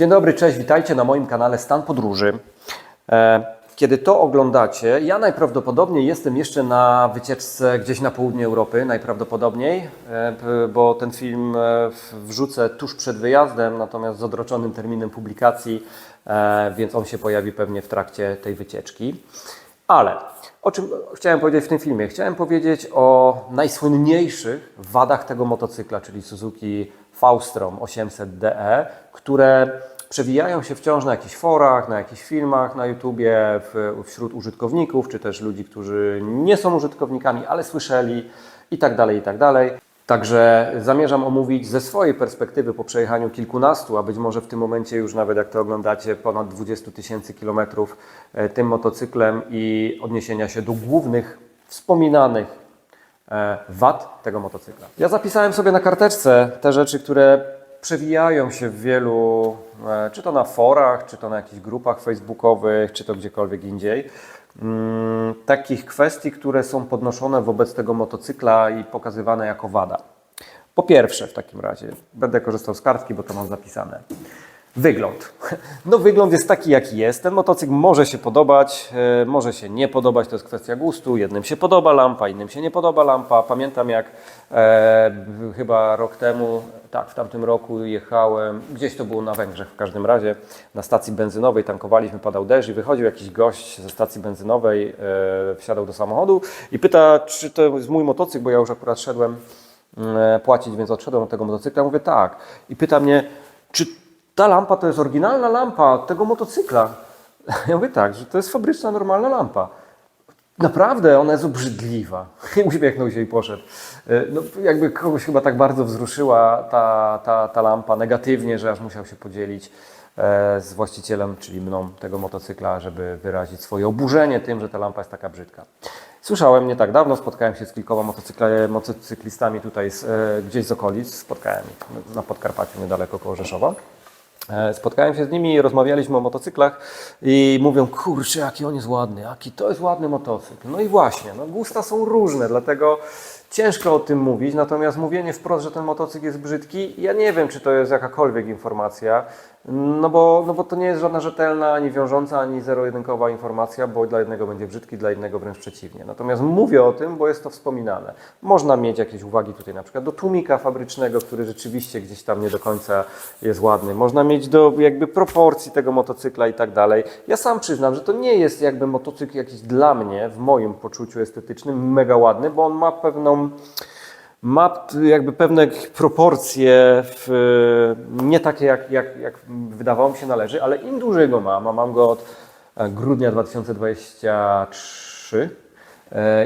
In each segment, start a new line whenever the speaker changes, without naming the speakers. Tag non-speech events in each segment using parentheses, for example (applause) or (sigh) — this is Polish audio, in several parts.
Dzień dobry, cześć, witajcie na moim kanale Stan Podróży. E, Kiedy to oglądacie, ja najprawdopodobniej jestem jeszcze na wycieczce gdzieś na południe Europy, najprawdopodobniej, e, bo ten film e, wrzucę tuż przed wyjazdem, natomiast z odroczonym terminem publikacji, więc on się pojawi pewnie w trakcie tej wycieczki. Ale o czym chciałem powiedzieć w tym filmie? Chciałem powiedzieć o najsłynniejszych wadach tego motocykla, czyli Suzuki Faustrom 800DE, które przewijają się wciąż na jakichś forach, na jakichś filmach na YouTubie, w, wśród użytkowników, czy też ludzi, którzy nie są użytkownikami, ale słyszeli i tak dalej, i tak dalej. Także zamierzam omówić ze swojej perspektywy po przejechaniu kilkunastu, a być może w tym momencie już nawet jak to oglądacie, ponad 20 tysięcy kilometrów e, tym motocyklem i odniesienia się do głównych wspominanych e, wad tego motocykla. Ja zapisałem sobie na karteczce te rzeczy, które przewijają się w wielu, e, czy to na forach, czy to na jakichś grupach facebookowych, czy to gdziekolwiek indziej. Mm, takich kwestii, które są podnoszone wobec tego motocykla i pokazywane jako wada. Po pierwsze, w takim razie, będę korzystał z kartki, bo to mam zapisane. Wygląd. (laughs) No, wygląd jest taki, jaki jest. Ten motocykl może się podobać, e, może się nie podobać, to jest kwestia gustu. Jednym się podoba lampa, innym się nie podoba lampa. Pamiętam, jak e, chyba rok temu, tak, w tamtym roku jechałem, gdzieś to było na Węgrzech w każdym razie, na stacji benzynowej tankowaliśmy, padał deszcz i wychodził jakiś gość ze stacji benzynowej, e, wsiadał do samochodu i pyta, czy to jest mój motocykl, bo ja już akurat szedłem e, płacić, więc odszedłem od tego motocykla. Mówię tak. I pyta mnie, czy ta lampa to jest oryginalna lampa tego motocykla? (laughs) Ja mówię tak, że to jest fabryczna, normalna lampa. Naprawdę, ona jest obrzydliwa. (laughs) Uśmiechnął się i poszedł. E, No, jakby kogoś chyba tak bardzo wzruszyła ta, ta, ta lampa negatywnie, że aż musiał się podzielić e, z właścicielem, czyli mną tego motocykla, żeby wyrazić swoje oburzenie tym, że ta lampa jest taka brzydka. Słyszałem nie tak dawno, spotkałem się z kilkoma motocyklistami tutaj z, e, gdzieś z okolic, spotkałem ich na Podkarpaciu niedaleko koło Rzeszowa. E, Spotkałem się z nimi rozmawialiśmy o motocyklach i mówią, kurczę, jaki on jest ładny, jaki to jest ładny motocykl. No i właśnie, no gusta są różne, dlatego ciężko o tym mówić, natomiast mówienie wprost, że ten motocykl jest brzydki, ja nie wiem, czy to jest jakakolwiek informacja, no bo, no bo to nie jest żadna rzetelna, ani wiążąca, ani zero-jedynkowa informacja, bo dla jednego będzie brzydki, dla innego wręcz przeciwnie. Natomiast mówię o tym, bo jest to wspominane. Można mieć jakieś uwagi tutaj na przykład do tłumika fabrycznego, który rzeczywiście gdzieś tam nie do końca jest ładny. Można mieć do jakby proporcji tego motocykla i tak dalej. Ja sam przyznam, że to nie jest jakby motocykl jakiś dla mnie, w moim poczuciu estetycznym, mega ładny, bo on ma pewną ma jakby pewne proporcje w, nie takie jak, jak, jak wydawało mi się należy, ale im dłużej go mam, a mam go od grudnia 2023, e,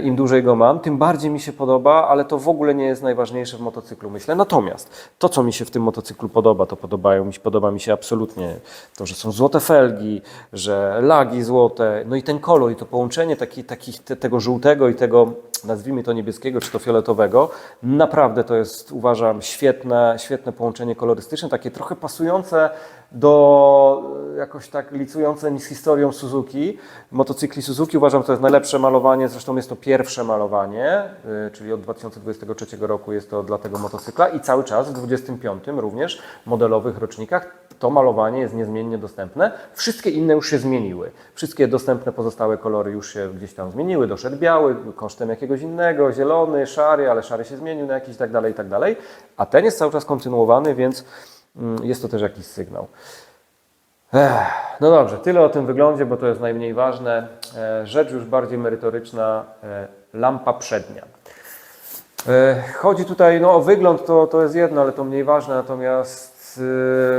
im dłużej go mam, tym bardziej mi się podoba, ale to w ogóle nie jest najważniejsze w motocyklu, myślę. Natomiast to, co mi się w tym motocyklu podoba, to podobają mi się, podoba mi się absolutnie to, że są złote felgi, że lagi złote, no i ten kolor i to połączenie taki, takich, te, tego żółtego i tego, nazwijmy to niebieskiego czy to fioletowego, naprawdę to jest, uważam, świetne, świetne połączenie kolorystyczne, takie trochę pasujące do, e, jakoś tak licujące mi z historią Suzuki. Motocykli Suzuki uważam, to jest najlepsze malowanie, zresztą jest to pierwsze malowanie, y, czyli od 2023 roku jest to dla tego motocykla i cały czas w 2025 również modelowych rocznikach to malowanie jest niezmiennie dostępne. Wszystkie inne już się zmieniły. Wszystkie dostępne pozostałe kolory już się gdzieś tam zmieniły. Doszedł biały kosztem jakiegoś innego, zielony, szary, ale szary się zmienił na jakiś i tak dalej, i tak dalej. A ten jest cały czas kontynuowany, więc jest to też jakiś sygnał. No dobrze, tyle o tym wyglądzie, bo to jest najmniej ważne. E, Rzecz już bardziej merytoryczna, e, lampa przednia. E, Chodzi tutaj no, o wygląd, to, to jest jedno, ale to mniej ważne, natomiast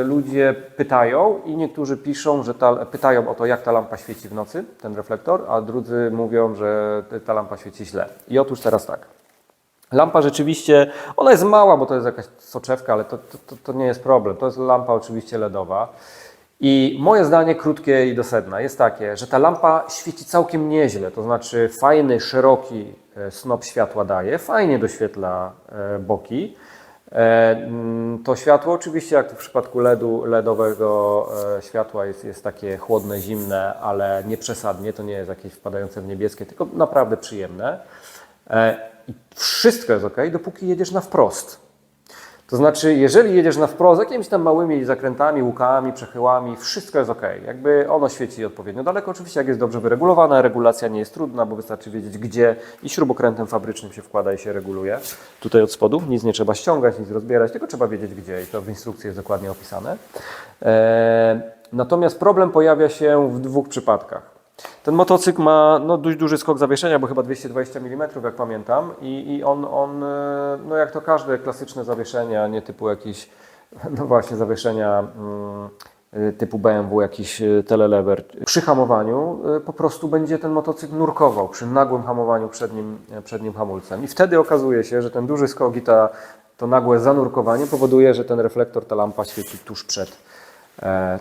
ludzie pytają i niektórzy piszą, że ta, pytają o to, jak ta lampa świeci w nocy, ten reflektor, a drudzy mówią, że ta lampa świeci źle. I otóż teraz tak. Lampa rzeczywiście, ona jest mała, bo to jest jakaś soczewka, ale to, to, to, nie jest problem. To jest lampa oczywiście LEDowa. I moje zdanie krótkie i do sedna jest takie, że ta lampa świeci całkiem nieźle, to znaczy fajny, szeroki e, snop światła daje, fajnie doświetla e, boki. E, mm, To światło oczywiście, jak w przypadku LEDu, LEDowego światła jest, jest takie chłodne, zimne, ale nie przesadnie, to nie jest jakieś wpadające w niebieskie, tylko naprawdę przyjemne. E, I wszystko jest ok, dopóki jedziesz na wprost. To znaczy, jeżeli jedziesz na wprost jakimiś tam małymi zakrętami, łukami, przechyłami, wszystko jest ok. Jakby ono świeci odpowiednio daleko. Oczywiście, jak jest dobrze wyregulowana, regulacja nie jest trudna, bo wystarczy wiedzieć gdzie i śrubokrętem fabrycznym się wkłada i się reguluje. Tutaj od spodu nic nie trzeba ściągać, nic rozbierać, tylko trzeba wiedzieć gdzie i to w instrukcji jest dokładnie opisane. Eee, natomiast problem pojawia się w dwóch przypadkach. Ten motocykl ma no, dość duży skok zawieszenia, bo chyba 220 mm, jak pamiętam, i, i on, on, e, no jak to każde klasyczne zawieszenia, nie typu jakieś, (laughs) no właśnie, zawieszenia mm, typu BMW, jakiś e, telelever. Przy hamowaniu e, po prostu będzie ten motocykl nurkował przy nagłym hamowaniu przednim, przednim hamulcem. I wtedy okazuje się, że ten duży skok i ta, to nagłe zanurkowanie powoduje, że ten reflektor, ta lampa świeci tuż przed E,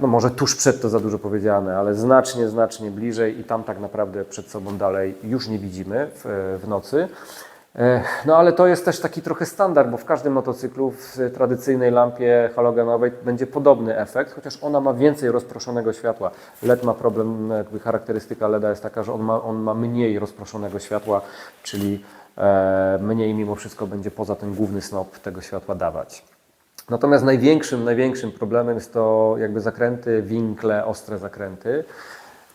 no może tuż przed to za dużo powiedziane, ale znacznie, znacznie bliżej i tam tak naprawdę przed sobą dalej już nie widzimy w, w nocy. E, No ale to jest też taki trochę standard, bo w każdym motocyklu w tradycyjnej lampie halogenowej będzie podobny efekt, chociaż ona ma więcej rozproszonego światła. LED ma problem, jakby charakterystyka LEDa jest taka, że on ma, on ma mniej rozproszonego światła, czyli e, mniej mimo wszystko będzie poza ten główny snop tego światła dawać. Natomiast największym, największym problemem jest to jakby zakręty, winkle, ostre zakręty.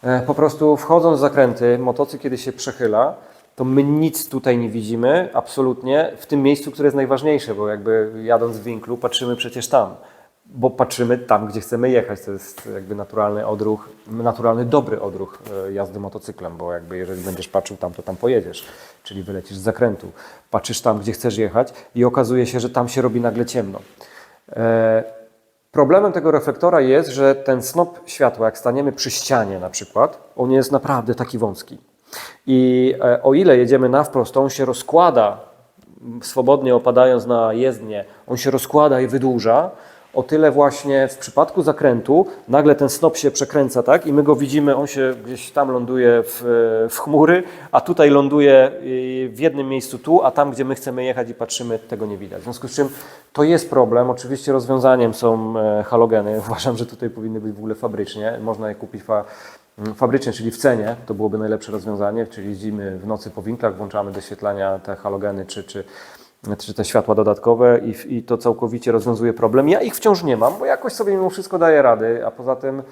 E, Po prostu wchodząc w zakręty, motocykl kiedy się przechyla, to my nic tutaj nie widzimy, absolutnie, w tym miejscu, które jest najważniejsze, bo jakby jadąc w winklu patrzymy przecież tam, bo patrzymy tam, gdzie chcemy jechać. To jest jakby naturalny odruch, naturalny, dobry odruch e, jazdy motocyklem, bo jakby jeżeli będziesz patrzył tam, to tam pojedziesz, czyli wylecisz z zakrętu. Patrzysz tam, gdzie chcesz jechać i okazuje się, że tam się robi nagle ciemno. E, Problemem tego reflektora jest, że ten snop światła, jak staniemy przy ścianie na przykład, on jest naprawdę taki wąski. I e, o ile jedziemy na wprost, on się rozkłada, swobodnie opadając na jezdnię, on się rozkłada i wydłuża, o tyle właśnie w przypadku zakrętu nagle ten snop się przekręca, tak? I my go widzimy, on się gdzieś tam ląduje w, w chmury, a tutaj ląduje y, w jednym miejscu tu, a tam, gdzie my chcemy jechać i patrzymy, tego nie widać. W związku z czym to jest problem. Oczywiście rozwiązaniem są e, halogeny. (laughs) Uważam, że tutaj powinny być w ogóle fabrycznie. Można je kupić fa m, fabrycznie, czyli w cenie. To byłoby najlepsze rozwiązanie, czyli jeździmy w nocy po winklach, włączamy doświetlania, te halogeny czy, czy czy te światła dodatkowe i, i to całkowicie rozwiązuje problem. Ja ich wciąż nie mam, bo jakoś sobie mimo wszystko daję rady, a poza tym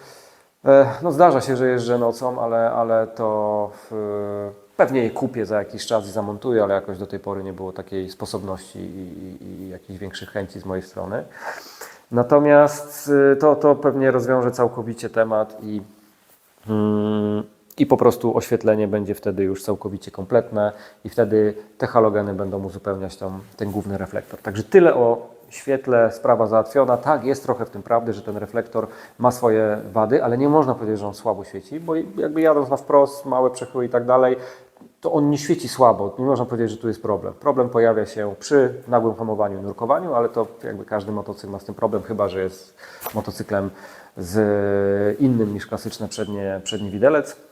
e, no zdarza się, że jeżdżę nocą, ale, ale to pewnie je kupię za jakiś czas i zamontuję, ale jakoś do tej pory nie było takiej sposobności i, i, i jakichś większych chęci z mojej strony. Natomiast y, to, to pewnie rozwiąże całkowicie temat i Mm, I po prostu oświetlenie będzie wtedy już całkowicie kompletne i wtedy te halogeny będą uzupełniać tą, ten główny reflektor. Także tyle o świetle, sprawa załatwiona. Tak, jest trochę w tym prawdy, że ten reflektor ma swoje wady, ale nie można powiedzieć, że on słabo świeci, bo jakby jadąc na wprost, małe przechyły i tak dalej, to on nie świeci słabo. Nie można powiedzieć, że tu jest problem. Problem pojawia się przy nagłym hamowaniu i nurkowaniu, ale to jakby każdy motocykl ma z tym problem, chyba że jest motocyklem z innym niż klasyczny przednie, przedni widelec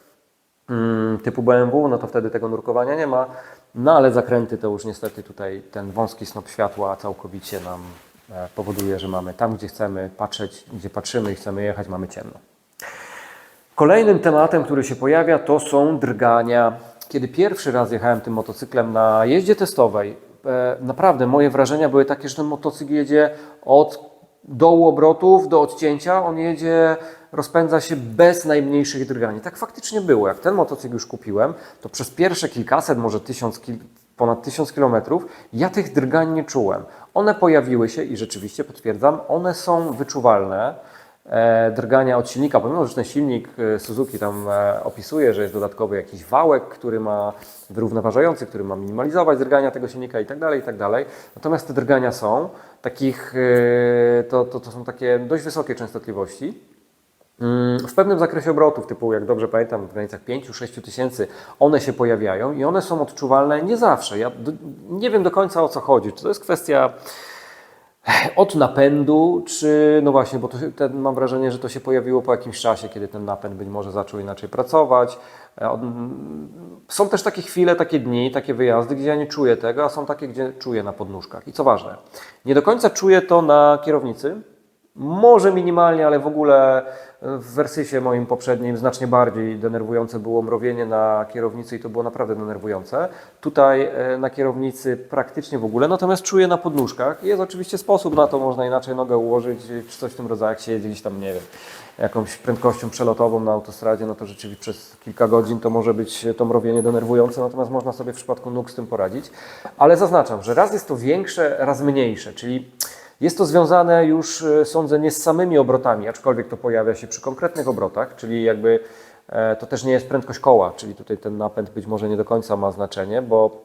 typu BMW, no to wtedy tego nurkowania nie ma. No ale zakręty to już niestety tutaj ten wąski snop światła całkowicie nam e, powoduje, że mamy tam, gdzie chcemy patrzeć, gdzie patrzymy i chcemy jechać, mamy ciemno. Kolejnym tematem, który się pojawia, to są drgania. Kiedy pierwszy raz jechałem tym motocyklem na jeździe testowej, e, naprawdę moje wrażenia były takie, że ten motocykl jedzie od dołu obrotów do odcięcia, on jedzie, rozpędza się bez najmniejszych drgań. Tak faktycznie było. Jak ten motocykl już kupiłem, to przez pierwsze kilkaset, może tysiąc, ponad tysiąc kilometrów, ja tych drgań nie czułem. One pojawiły się i rzeczywiście potwierdzam, one są wyczuwalne e, drgania od silnika, pomimo, że ten silnik e, Suzuki tam e, opisuje, że jest dodatkowy jakiś wałek, który ma wyrównoważający, który ma minimalizować drgania tego silnika i tak dalej, i tak dalej. Natomiast te drgania są, takich, to, to, to są takie dość wysokie częstotliwości. Mm, W pewnym zakresie obrotów, typu jak dobrze pamiętam, w granicach 5-6 tysięcy, one się pojawiają i one są odczuwalne nie zawsze. Ja nie wiem do końca o co chodzi. Czy to jest kwestia od napędu, czy no właśnie, bo to, ten, mam wrażenie, że to się pojawiło po jakimś czasie, kiedy ten napęd być może zaczął inaczej pracować. E, od- Są też takie chwile, takie dni, takie wyjazdy, gdzie ja nie czuję tego, a są takie, gdzie czuję na podnóżkach. I co ważne, nie do końca czuję to na kierownicy, Może minimalnie, ale w ogóle w wersysie moim poprzednim znacznie bardziej denerwujące było mrowienie na kierownicy i to było naprawdę denerwujące. Tutaj e, na kierownicy praktycznie w ogóle, natomiast czuję na podnóżkach. Jest oczywiście sposób na to, można inaczej nogę ułożyć, czy coś w tym rodzaju, jak się jedzie gdzieś tam, nie wiem, jakąś prędkością przelotową na autostradzie, no to rzeczywiście przez kilka godzin to może być to mrowienie denerwujące, natomiast można sobie w przypadku nóg z tym poradzić. Ale zaznaczam, że raz jest to większe, raz mniejsze, czyli jest to związane już, e, sądzę, nie z samymi obrotami, aczkolwiek to pojawia się przy konkretnych obrotach, czyli jakby e, to też nie jest prędkość koła, czyli tutaj ten napęd być może nie do końca ma znaczenie, bo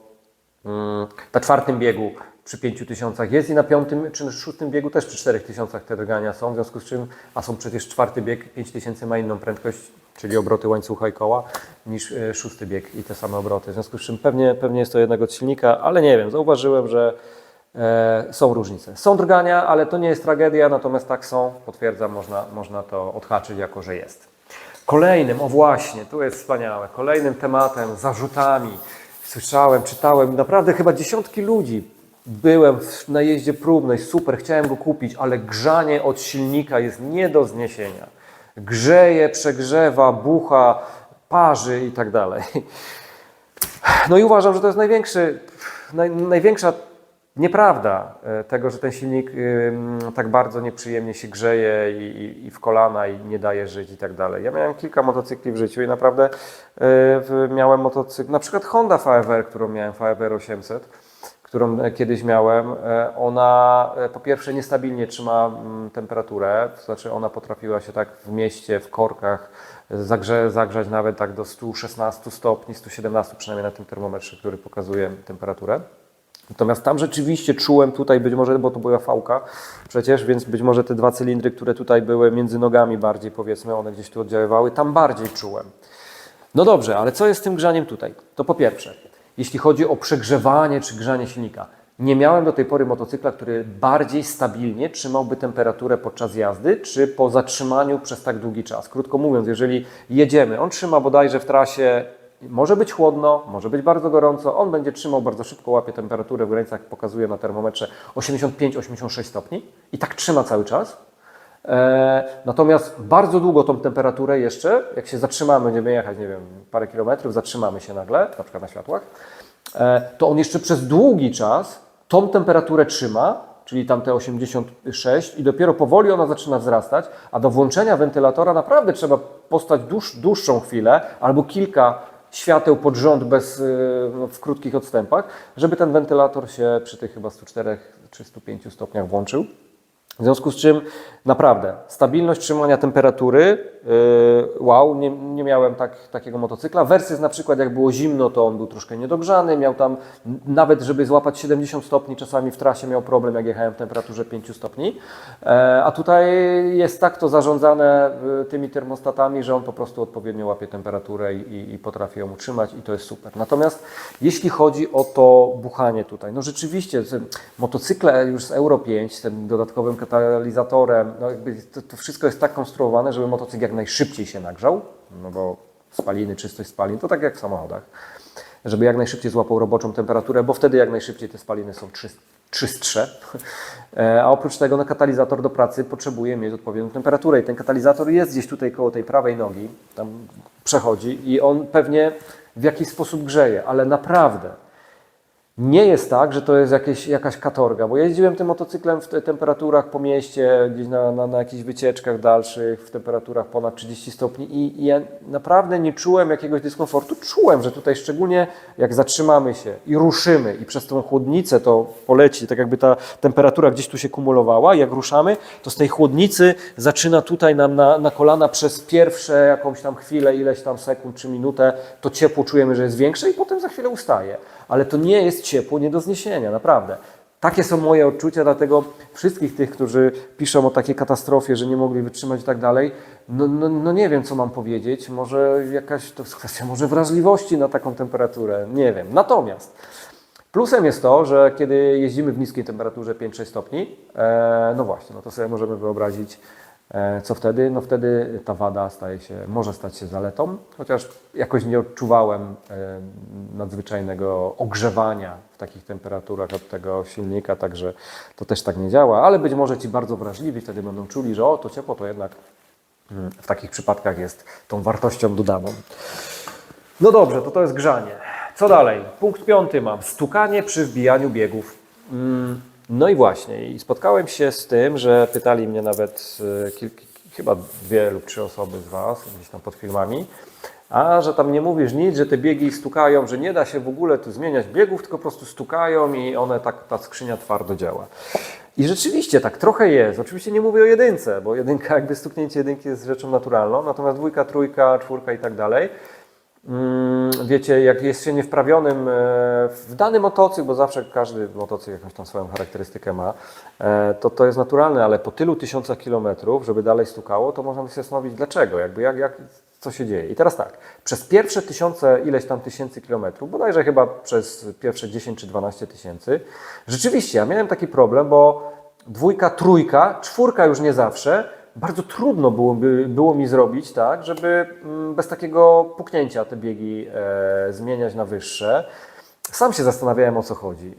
mm, na czwartym biegu przy 5000 jest i na piątym czy szóstym biegu też przy 4000 te drgania są, w związku z czym, a są przecież czwarty bieg, 5000 ma inną prędkość, czyli obroty łańcucha i koła, niż e, szósty bieg i te same obroty. W związku z czym pewnie, pewnie jest to jednak od silnika, ale nie wiem, zauważyłem, że są różnice. Są drgania, ale to nie jest tragedia, natomiast tak są, potwierdzam, można, można to odhaczyć jako, że jest. Kolejnym, o właśnie, tu jest wspaniałe, kolejnym tematem, zarzutami, słyszałem, czytałem, naprawdę chyba dziesiątki ludzi. Byłem w najeździe próbnej, super, chciałem go kupić, ale grzanie od silnika jest nie do zniesienia. Grzeje, przegrzewa, bucha, parzy i tak dalej. No i uważam, że to jest największy, naj, największa nieprawda e, tego, że ten silnik tak bardzo nieprzyjemnie się grzeje i, i, w kolana i nie daje żyć i tak dalej. Ja miałem kilka motocykli w życiu i naprawdę e, miałem motocykl, na przykład Honda VFR, którą miałem, VFR 800, którą e, kiedyś miałem, ona po pierwsze niestabilnie trzyma mm, temperaturę, to znaczy ona potrafiła się tak w mieście, w korkach zagrze, zagrzać nawet tak do 116 stopni, 117 przynajmniej na tym termometrze, który pokazuje temperaturę. Natomiast tam rzeczywiście czułem tutaj, być może, bo to była fałka przecież, więc być może te dwa cylindry, które tutaj były między nogami bardziej powiedzmy, one gdzieś tu oddziaływały, tam bardziej czułem. No dobrze, ale co jest z tym grzaniem tutaj? To po pierwsze, jeśli chodzi o przegrzewanie czy grzanie silnika, nie miałem do tej pory motocykla, który bardziej stabilnie trzymałby temperaturę podczas jazdy, czy po zatrzymaniu przez tak długi czas. Krótko mówiąc, jeżeli jedziemy, on trzyma bodajże w trasie, może być chłodno, może być bardzo gorąco, on będzie trzymał bardzo szybko, łapie temperaturę w granicach, pokazuje na termometrze 85-86 stopni i tak trzyma cały czas. E, natomiast bardzo długo tą temperaturę jeszcze, jak się zatrzymamy, będziemy jechać, nie wiem, parę kilometrów, zatrzymamy się nagle, na przykład na światłach, e, to on jeszcze przez długi czas tą temperaturę trzyma, czyli tam te 86 i dopiero powoli ona zaczyna wzrastać, a do włączenia wentylatora naprawdę trzeba postać dłuż, dłuższą chwilę albo kilka świateł pod rząd bez, y, w krótkich odstępach, żeby ten wentylator się przy tych chyba 104 czy 105 stopniach włączył. W związku z czym naprawdę stabilność trzymania temperatury, yy, wow, nie, nie miałem tak, takiego motocykla. Versus na przykład jak było zimno, to on był troszkę niedogrzany, miał tam nawet żeby złapać 70 stopni, czasami w trasie miał problem jak jechałem w temperaturze 5 stopni. E, a tutaj jest tak to zarządzane y, tymi termostatami, że on po prostu odpowiednio łapie temperaturę i, i, potrafi ją utrzymać i to jest super. Natomiast jeśli chodzi o to buchanie tutaj, no rzeczywiście motocykle już z Euro 5 z tym dodatkowym katalizatorem, no jakby to, to wszystko jest tak konstruowane, żeby motocykl jak najszybciej się nagrzał, no bo spaliny, czystość spalin, to tak jak w samochodach, żeby jak najszybciej złapał roboczą temperaturę, bo wtedy jak najszybciej te spaliny są czyst, czystsze. E, A oprócz tego no, katalizator do pracy potrzebuje mieć odpowiednią temperaturę i ten katalizator jest gdzieś tutaj koło tej prawej nogi, tam przechodzi i on pewnie w jakiś sposób grzeje, ale naprawdę nie jest tak, że to jest jakieś, jakaś katorga, bo jeździłem tym motocyklem w te temperaturach po mieście, gdzieś na, na, na jakichś wycieczkach dalszych, w temperaturach ponad 30 stopni i, i ja naprawdę nie czułem jakiegoś dyskomfortu. Czułem, że tutaj szczególnie jak zatrzymamy się i ruszymy i przez tą chłodnicę to poleci, tak jakby ta temperatura gdzieś tu się kumulowała, jak ruszamy, to z tej chłodnicy zaczyna tutaj nam na, na kolana przez pierwsze jakąś tam chwilę, ileś tam sekund czy minutę, to ciepło czujemy, że jest większe i potem za chwilę ustaje. Ale to nie jest ciepło nie do zniesienia, naprawdę. Takie są moje odczucia, dlatego wszystkich tych, którzy piszą o takiej katastrofie, że nie mogli wytrzymać i tak dalej, no, no, no nie wiem, co mam powiedzieć. Może jakaś, to jest kwestia może wrażliwości na taką temperaturę, nie wiem. Natomiast plusem jest to, że kiedy jeździmy w niskiej temperaturze 5-6 stopni, e, no właśnie, no to sobie możemy wyobrazić, Co wtedy? No wtedy ta wada staje się, może stać się zaletą, chociaż jakoś nie odczuwałem e, nadzwyczajnego ogrzewania w takich temperaturach od tego silnika, także to też tak nie działa, ale być może ci bardzo wrażliwi wtedy będą czuli, że o, to ciepło to jednak mm, w takich przypadkach jest tą wartością dodaną. No dobrze, to to jest grzanie. Co dalej? Punkt piąty mam. Stukanie przy wbijaniu biegów. Mm, No i właśnie, i spotkałem się z tym, że pytali mnie nawet kilk, chyba dwie lub trzy osoby z Was, gdzieś tam pod filmami, a że tam nie mówisz nic, że te biegi stukają, że nie da się w ogóle tu zmieniać biegów, tylko po prostu stukają i one tak, ta skrzynia twardo działa. I rzeczywiście tak trochę jest. Oczywiście nie mówię o jedynce, bo jedynka, jakby stuknięcie jedynki jest rzeczą naturalną, natomiast dwójka, trójka, czwórka i tak dalej. Mm, Wiecie, jak jest się niewprawionym e, w dany motocykl, bo zawsze każdy motocykl jakąś tam swoją charakterystykę ma, e, to to jest naturalne, ale po tylu tysiącach kilometrów, żeby dalej stukało, to można się zastanowić dlaczego, jakby jak, jak, co się dzieje. I teraz tak, przez pierwsze tysiące, ileś tam tysięcy kilometrów, bodajże chyba przez pierwsze 10 czy 12 tysięcy, rzeczywiście ja miałem taki problem, bo dwójka, trójka, czwórka już nie zawsze, bardzo trudno byłoby, było mi zrobić tak, żeby mm, bez takiego puknięcia te biegi e, zmieniać na wyższe. Sam się zastanawiałem o co chodzi.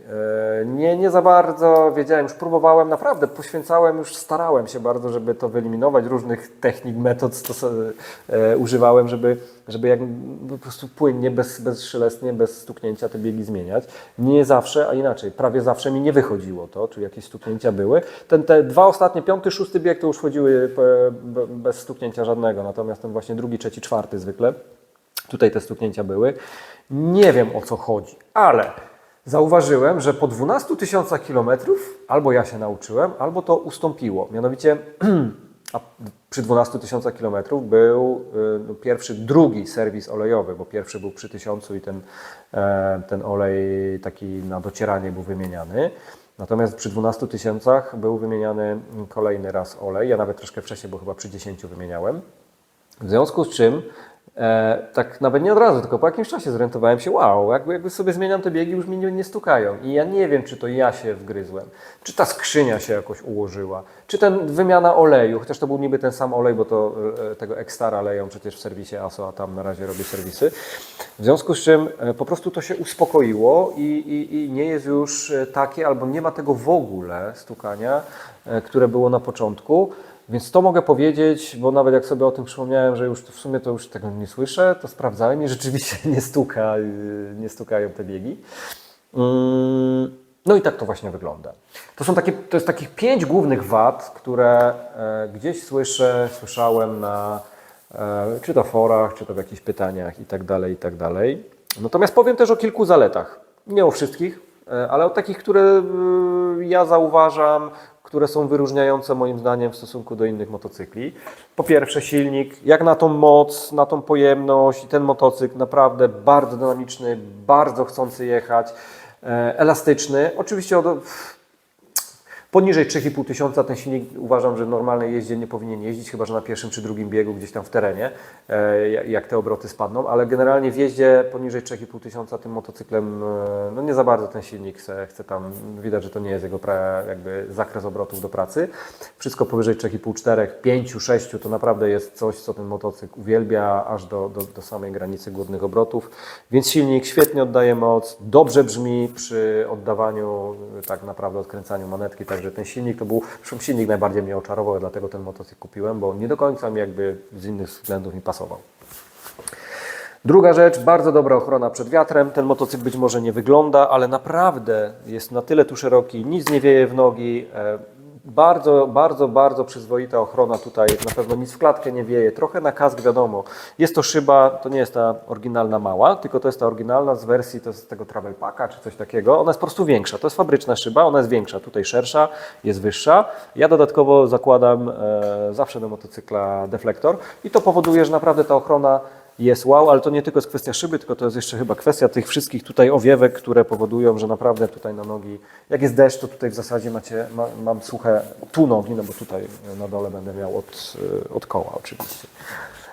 E, nie, nie za bardzo wiedziałem, już próbowałem, naprawdę poświęcałem, już starałem się bardzo, żeby to wyeliminować. Różnych technik, metod stos- e, używałem, żeby, żeby jak, po prostu płynnie, bez, bezszelestnie, bez stuknięcia te biegi zmieniać. Nie zawsze, a inaczej, prawie zawsze mi nie wychodziło to, czy jakieś stuknięcia były. Ten, te dwa ostatnie, piąty, szósty bieg to już chodziły e, be- bez stuknięcia żadnego, natomiast ten właśnie drugi, trzeci, czwarty zwykle Tutaj te stuknięcia były. Nie wiem o co chodzi, ale zauważyłem, że po 12 tysiącach kilometrów albo ja się nauczyłem, albo to ustąpiło. Mianowicie (clears throat) a przy 12 tysiącach kilometrów był y, no, pierwszy, drugi serwis olejowy, bo pierwszy był przy tysiącu i ten, e, ten olej taki na docieranie był wymieniany. Natomiast przy 12 tysiącach był wymieniany kolejny raz olej. Ja nawet troszkę wcześniej, bo chyba przy 10 wymieniałem. W związku z czym, e, tak nawet nie od razu, tylko po jakimś czasie zorientowałem się, wow, jakby, jakby sobie zmieniam te biegi, już mi nie, nie stukają. I ja nie wiem, czy to ja się wgryzłem, czy ta skrzynia się jakoś ułożyła, czy ten wymiana oleju, chociaż to był niby ten sam olej, bo to e, tego Extara leją przecież w serwisie ASO, a tam na razie robię serwisy. W związku z czym e, po prostu to się uspokoiło i, i, i nie jest już e, takie, albo nie ma tego w ogóle stukania, e, które było na początku. Więc to mogę powiedzieć, bo nawet jak sobie o tym przypomniałem, że już w sumie to już tego nie słyszę, to sprawdzałem i rzeczywiście (laughs) nie stuka, yy, nie stukają te biegi. Mm, No i tak to właśnie wygląda. To, są takie, to jest takich pięć głównych wad, które e, gdzieś słyszę, słyszałem na e, czy to forach, czy to w jakichś pytaniach i tak dalej, i tak dalej. Natomiast powiem też o kilku zaletach. Nie o wszystkich, e, ale o takich, które y, ja zauważam, które są wyróżniające moim zdaniem w stosunku do innych motocykli. Po pierwsze silnik, jak na tą moc, na tą pojemność i ten motocykl naprawdę bardzo dynamiczny, bardzo chcący jechać, e, elastyczny. Oczywiście od, Poniżej 3,5 tysiąca ten silnik uważam, że w normalnej jeździe nie powinien jeździć, chyba że na pierwszym czy drugim biegu gdzieś tam w terenie, e, jak te obroty spadną, ale generalnie w jeździe poniżej 3,5 tysiąca tym motocyklem, e, no nie za bardzo ten silnik chce, chce tam, widać, że to nie jest jego pra, jakby zakres obrotów do pracy. Wszystko powyżej 3,5, 4, 5, 6 to naprawdę jest coś, co ten motocykl uwielbia, aż do, do, do samej granicy głodnych obrotów. Więc silnik świetnie oddaje moc, dobrze brzmi przy oddawaniu, tak naprawdę odkręcaniu manetki, także ten silnik to był, zresztą silnik najbardziej mnie oczarował, dlatego ten motocykl kupiłem, bo nie do końca mi jakby z innych względów mi pasował. Druga rzecz, bardzo dobra ochrona przed wiatrem. Ten motocykl być może nie wygląda, ale naprawdę jest na tyle tu szeroki, nic nie wieje w nogi. Bardzo, bardzo, bardzo przyzwoita ochrona tutaj. Na pewno nic w klatkę nie wieje. Trochę na kask wiadomo. Jest to szyba, to nie jest ta oryginalna mała, tylko to jest ta oryginalna z wersji to z tego Travel Packa czy coś takiego. Ona jest po prostu większa. To jest fabryczna szyba, ona jest większa. Tutaj szersza, jest wyższa. Ja dodatkowo zakładam e, zawsze do motocykla deflektor i to powoduje, że naprawdę ta ochrona jest wow, ale to nie tylko jest kwestia szyby, tylko to jest jeszcze chyba kwestia tych wszystkich tutaj owiewek, które powodują, że naprawdę tutaj na nogi, jak jest deszcz, to tutaj w zasadzie macie, ma, mam suche tu nogi, no bo tutaj na dole będę miał od, y, od koła oczywiście.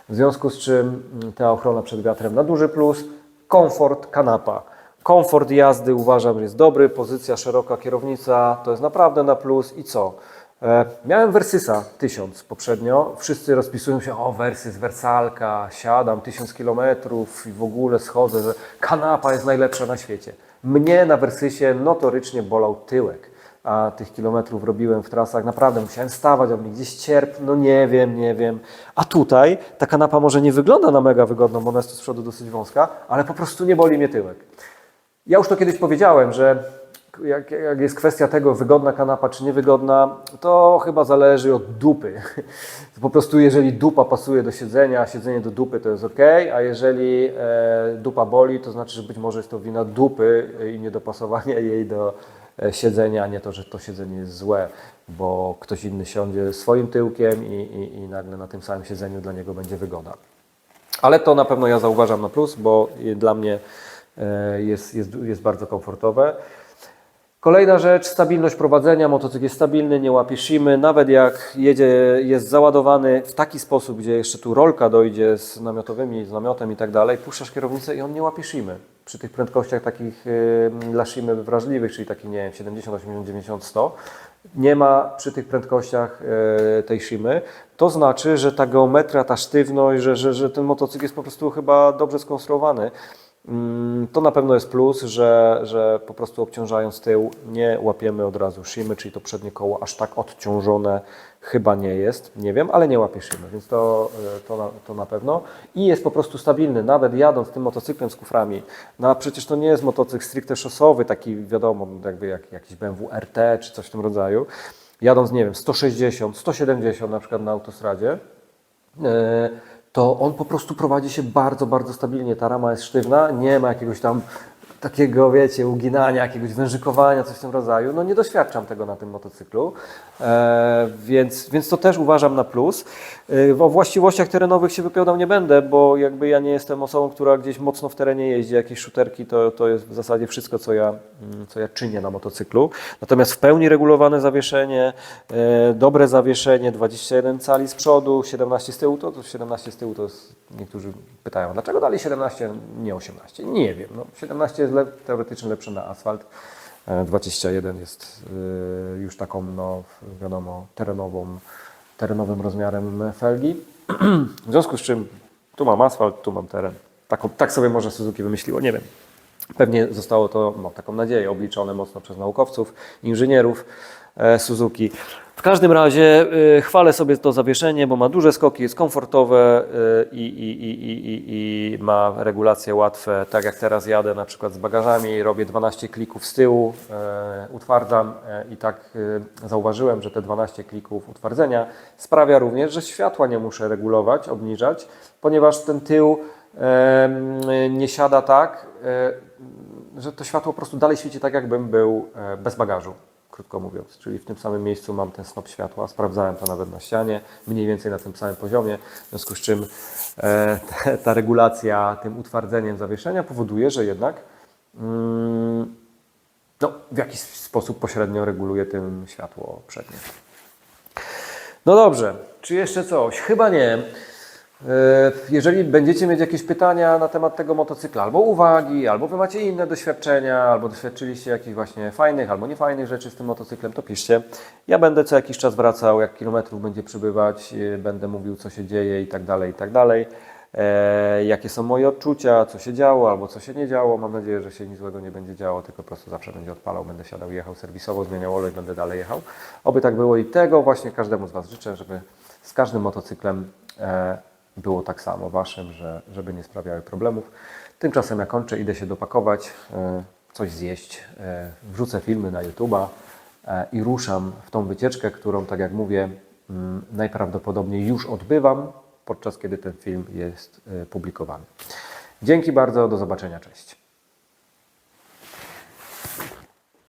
W związku z czym mm, ta ochrona przed wiatrem na duży plus, komfort kanapa. Komfort jazdy uważam, że jest dobry, pozycja szeroka kierownica to jest naprawdę na plus i co? E, Miałem Versysa 1000 poprzednio. Wszyscy rozpisują się, o Versys, wersalka, siadam 1000 kilometrów i w ogóle schodzę, że kanapa jest najlepsza na świecie. Mnie na Versysie notorycznie bolał tyłek, a tych kilometrów robiłem w trasach, naprawdę musiałem stawać, on mi gdzieś cierp, no nie wiem, nie wiem. A tutaj ta kanapa może nie wygląda na mega wygodną, bo ona jest z przodu dosyć wąska, ale po prostu nie boli mnie tyłek. Ja już to kiedyś powiedziałem, że jak, jak jest kwestia tego, wygodna kanapa czy niewygodna, to chyba zależy od dupy. (laughs) Po prostu jeżeli dupa pasuje do siedzenia, siedzenie do dupy to jest ok, a jeżeli e, dupa boli, to znaczy, że być może jest to wina dupy i niedopasowania (laughs) jej do e, siedzenia, a nie to, że to siedzenie jest złe, bo ktoś inny siądzie swoim tyłkiem i, i, i nagle na tym samym siedzeniu dla niego będzie wygoda. Ale to na pewno ja zauważam na plus, bo dla mnie e, jest, jest, jest bardzo komfortowe. Kolejna rzecz, stabilność prowadzenia. Motocykl jest stabilny, nie łapie szymy. Nawet jak jedzie, jest załadowany w taki sposób, gdzie jeszcze tu rolka dojdzie z namiotowymi, z namiotem i tak dalej, puszczasz kierownicę i on nie łapie szymy. Przy tych prędkościach takich y, dla szymy wrażliwych, czyli takich, nie wiem, 70, 80, 90, 100, nie ma przy tych prędkościach y, tej szymy. To znaczy, że ta geometria, ta sztywność, że, że, że ten motocykl jest po prostu chyba dobrze skonstruowany. Mm, To na pewno jest plus, że, że po prostu obciążając tył nie łapiemy od razu szymy, czyli to przednie koło aż tak odciążone chyba nie jest, nie wiem, ale nie łapie szymy, więc to, e, to, na, to na pewno. I jest po prostu stabilny, nawet jadąc tym motocyklem z kuframi. No a przecież to nie jest motocykl stricte szosowy, taki wiadomo, jakby jak, jakiś BMW RT czy coś w tym rodzaju. Jadąc, nie wiem, 160, 170 na przykład na autostradzie, e, to on po prostu prowadzi się bardzo, bardzo stabilnie. Ta rama jest sztywna, nie ma jakiegoś tam takiego, wiecie, uginania, jakiegoś wężykowania, coś w tym rodzaju. No nie doświadczam tego na tym motocyklu, e, więc, więc to też uważam na plus. E, o właściwościach terenowych się wypowiadał nie będę, bo jakby ja nie jestem osobą, która gdzieś mocno w terenie jeździ, jakieś szuterki, to, to jest w zasadzie wszystko, co ja, mm, co ja czynię na motocyklu. Natomiast w pełni regulowane zawieszenie, e, dobre zawieszenie, 21 cali z przodu, 17 z tyłu, to, to 17 z tyłu to jest, niektórzy pytają, dlaczego dali 17, nie 18? Nie wiem, no, 17 jest lep, teoretycznie lepsze na asfalt, e, 21 jest e, już taką, no wiadomo, terenową, terenowym rozmiarem felgi. (clears throat) W związku z czym tu mam asfalt, tu mam teren. Taką, tak sobie może Suzuki wymyśliło, nie wiem. Pewnie zostało to, mam taką nadzieję, obliczone mocno przez naukowców, inżynierów e, Suzuki. W każdym razie e, chwalę sobie to zawieszenie, bo ma duże skoki, jest komfortowe e, i, i, i, i, i, ma regulacje łatwe. Tak jak teraz jadę na przykład z bagażami, robię 12 klików z tyłu, e, utwardzam e, i tak e, zauważyłem, że te 12 klików utwardzenia sprawia również, że światła nie muszę regulować, obniżać, ponieważ ten tył e, nie siada tak, e, że to światło po prostu dalej świeci tak, jakbym był e, bez bagażu, krótko mówiąc. Czyli w tym samym miejscu mam ten snop światła. Sprawdzałem to nawet na ścianie, mniej więcej na tym samym poziomie. W związku z czym e, ta, regulacja tym utwardzeniem zawieszenia powoduje, że jednak mm, no, w jakiś sposób pośrednio reguluje tym światło przednie. No dobrze, czy jeszcze coś? Chyba nie. E, Jeżeli będziecie mieć jakieś pytania na temat tego motocykla, albo uwagi, albo wy macie inne doświadczenia, albo doświadczyliście jakichś właśnie fajnych albo niefajnych rzeczy z tym motocyklem, to piszcie. Ja będę co jakiś czas wracał, jak kilometrów będzie przybywać, e, będę mówił, co się dzieje i tak dalej, i tak dalej. E, jakie są moje odczucia, co się działo albo co się nie działo. Mam nadzieję, że się nic złego nie będzie działo, tylko po prostu zawsze będzie odpalał, będę siadał, jechał serwisowo, zmieniał olej, będę dalej jechał. Oby tak było i tego właśnie każdemu z Was życzę, żeby z każdym motocyklem było tak samo Waszym, że, żeby nie sprawiały problemów. Tymczasem ja kończę, idę się dopakować, e, coś zjeść, e, wrzucę filmy na YouTube'a e, i ruszam w tą wycieczkę, którą, tak jak mówię, mm, najprawdopodobniej już odbywam, podczas kiedy ten film jest publikowany. Dzięki bardzo, do zobaczenia, cześć.